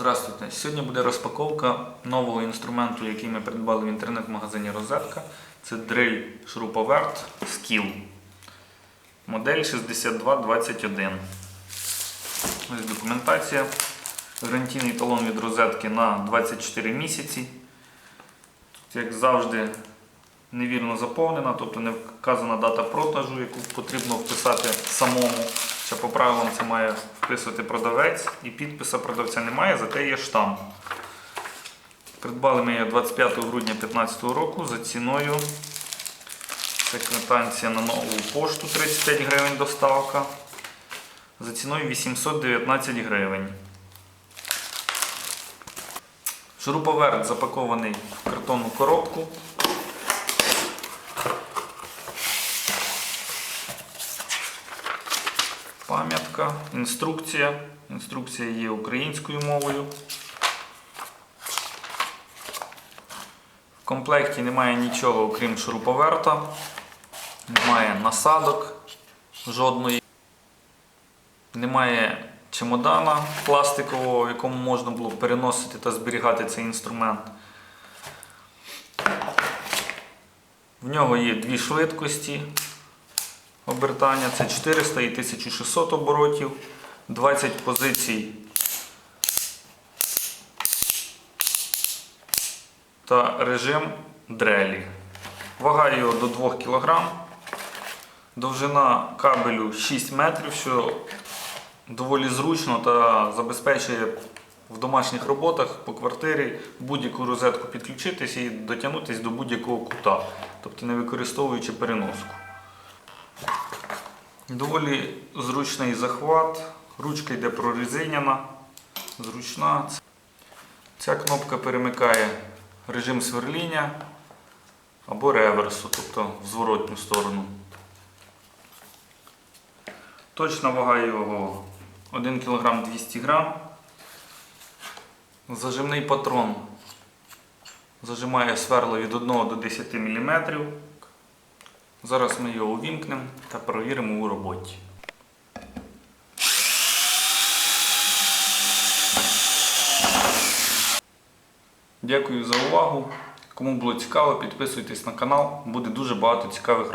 Здравствуйте. Сьогодні буде розпаковка нового інструменту, який ми придбали в інтернет-магазині Розетка. Це дриль шуруповерт Skill. Модель 6221. Ось документація. Гарантійний талон від розетки на 24 місяці. Тут, як завжди, невірно заповнена, тобто не вказана дата продажу, яку потрібно вписати самому. Ще по правилам це має вписувати продавець і підписа продавця немає, зате є штамп. Придбали ми її 25 грудня 2015 року за ціною. Це квитанція на нову пошту 35 гривень доставка. За ціною 819 гривень. Шуруповерт запакований в картонну коробку. Пам'ятка, інструкція. Інструкція є українською мовою. В комплекті немає нічого, окрім шуруповерта. Немає насадок жодної. Немає чемодана пластикового, в якому можна було переносити та зберігати цей інструмент. В нього є дві швидкості обертання. Це 400 і 1600 оборотів, 20 позицій та режим дрелі. Вага його до 2 кг. Довжина кабелю 6 метрів, що доволі зручно та забезпечує в домашніх роботах по квартирі будь-яку розетку підключитись і дотягнутися до будь-якого кута, тобто не використовуючи переноску. Доволі зручний захват, ручка йде прорезиняна, зручна. Ця кнопка перемикає режим сверління або реверсу, тобто в зворотню сторону. Точна вага його 1 кг 200 г. Зажимний патрон зажимає сверло від 1 до 10 мм. Зараз ми його увімкнемо та перевіримо у роботі. Дякую за увагу. Кому було цікаво, підписуйтесь на канал, буде дуже багато цікавих